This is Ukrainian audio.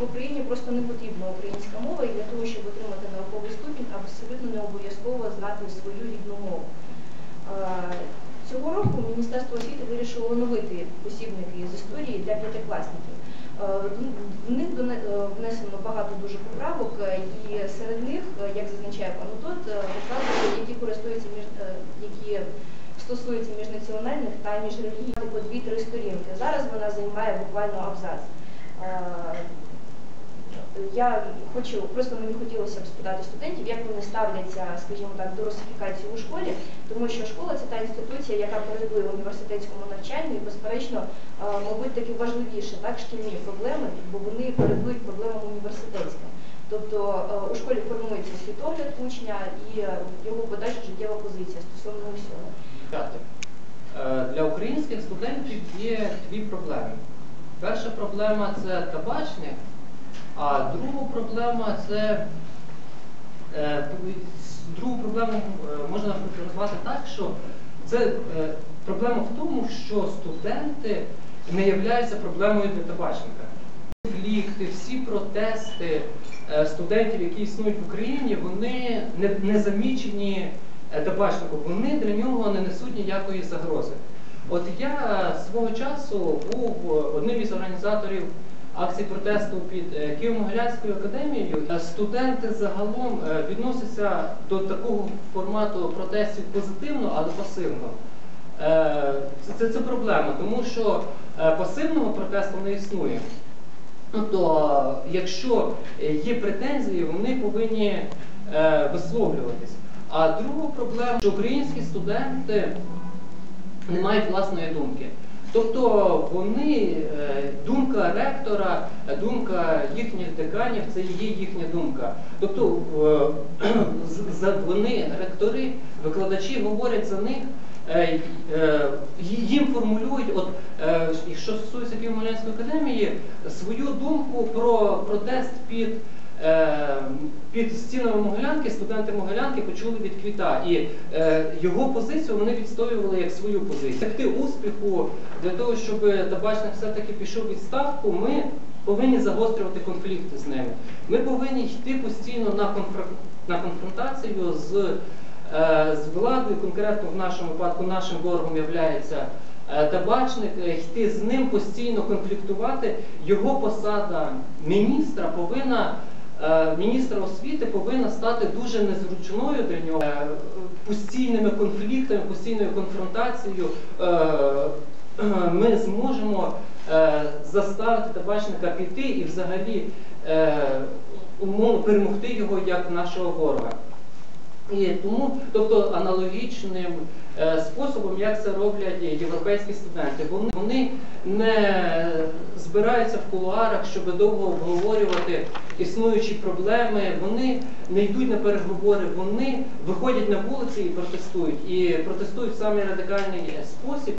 в Україні просто не потрібна українська мова, і для того, щоб отримати науковий ступінь, абсолютно не обов'язково знати свою рідну мову. Цього року Міністерство освіти вирішило оновити посібники з історії для п'ятикласників. В них е, внесено багато дуже поправок, е, і серед них, е, як зазначає пан Тот, поправки, які користуються між які стосуються міжнаціональних та міжрелігійних по дві-три сторінки. Зараз вона займає буквально абзац. Я хочу, просто мені хотілося б спитати студентів, як вони ставляться, скажімо так, до русифікації у школі, тому що школа це та інституція, яка передує університетському навчанню, і безперечно, е, мабуть, таки важливіше, так, шкільні проблеми, бо вони передують проблемам університетським. Тобто е, у школі формується світогляд учня і його подальша життєва позиція стосовно усього. Е, Для українських студентів є дві проблеми. Перша проблема це табачник, а друга проблема це е, другу проблему е, можна назвати так, що це е, проблема в тому, що студенти не являються проблемою для табачника. Конфлікти, всі протести е, студентів, які існують в Україні, вони не, замічені е, табачником, вони для нього не несуть ніякої загрози. От я е, свого часу був е, одним із організаторів акції протесту під е, Києво-Могилянською академією. Е, Студенти загалом е, відносяться до такого формату протестів позитивно, але пасивно. Це, це, це проблема, тому що пасивного протесту не існує. Тобто, якщо є претензії, вони повинні висловлюватись. А друга проблема, що українські студенти не мають власної думки. Тобто вони, е, думка ректора, думка їхніх деканів це є їхня думка. Тобто е, вони, ректори, викладачі говорять за них, е, їм формулюють, от що стосується Києво-Могилянської академії, свою думку про протест під. Е, Під стінами Могилянки студенти Могилянки почули від квіта, і е, його позицію вони відстоювали як свою позицію. Досягти успіху для того, щоб табачник все-таки пішов у відставку, ми повинні загострювати конфлікти з ними. Ми повинні йти постійно на, конфр- на конфронтацію з, е, з владою, конкретно в нашому випадку нашим ворогом являється табачник, йти з ним постійно конфліктувати. Його посада міністра повинна. Е, Міністра освіти повинна стати дуже незручною для нього Е, постійними конфліктами, постійною конфронтацією. е, Ми зможемо заставити табачника піти і взагалі перемогти його як нашого ворога. І тому, тобто аналогічним способом, як це роблять європейські студенти, вони не збираються в кулуарах, щоб довго обговорювати існуючі проблеми. Вони не йдуть на переговори, вони виходять на вулиці і протестують. І протестують в самий радикальний спосіб.